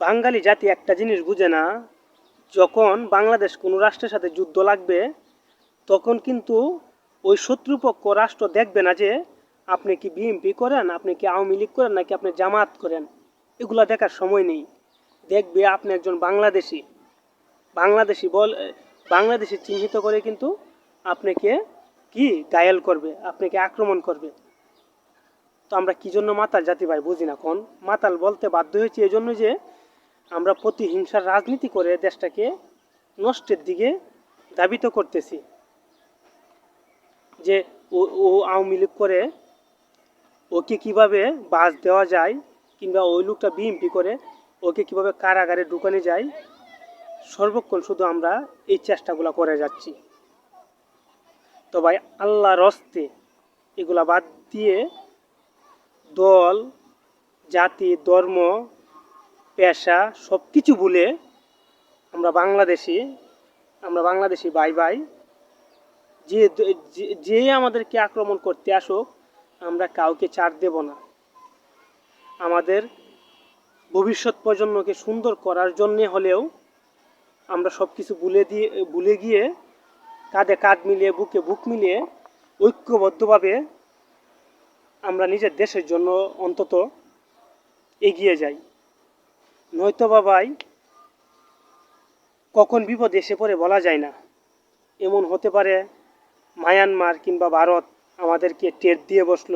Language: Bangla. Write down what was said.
বাঙালি জাতি একটা জিনিস বুঝে না, যখন বাংলাদেশ কোনো রাষ্ট্রের সাথে যুদ্ধ লাগবে, তখন কিন্তু ওই শত্রুপক্ষ রাষ্ট্র দেখবে না যে আপনি কি বিএনপি করেন, আপনি কি আওয়ামী লীগ করেন, নাকি আপনি জামাত করেন। এগুলো দেখার সময় নেই। দেখবে আপনি একজন বাংলাদেশি। বাংলাদেশি বল, বাংলাদেশি চিহ্নিত করে কিন্তু আপনাকে কি গায়াল করবে, আপনাকে আক্রমণ করবে। তো আমরা কি জন্য মাতাল জাতি ভাই বুঝি না কোন? মাতাল বলতে বাধ্য হয়েছি এই জন্য যে আমরা প্রতিহিংসার রাজনীতি করে দেশটাকে নষ্টের দিকে ধাবিত করতেছি। যে ও ও আওয়ামী লীগ করে ওকে কীভাবে বাস দেওয়া যায় কিংবা ওই লোকটা বিএমপি করে ওকে কীভাবে কারাগারে ঢুকানো যায়, সর্বক্ষণ শুধু আমরা এই চেষ্টাগুলো করে যাচ্ছি। তো ভাই, আল্লাহর রস্তে এগুলা বাদ দিয়ে দল, জাতি, ধর্ম পেশা সব কিছু ভুলে আমরা বাংলাদেশি আমরা বাংলাদেশি ভাই যে যে- যে আমাদেরকে আক্রমণ করতে আসুক, আমরা কাউকে ছাড় দেব না। আমাদের ভবিষ্যৎ প্রজন্মকে সুন্দর করার জন্যে হলেও আমরা সব কিছু ভুলে দিয়ে, ভুলে গিয়ে কাঁধে কাঁধ মিলিয়ে, বুকে বুক মিলিয়ে ঐক্যবদ্ধভাবে আমরা নিজের দেশের জন্য অন্তত এগিয়ে যাই। নয়তো বা ভাই, কখন বিপদ এসে পড়ে বলা যায় না। এমন হতে পারে মায়ানমার কিংবা ভারত আমাদেরকে টের দিয়ে বসল।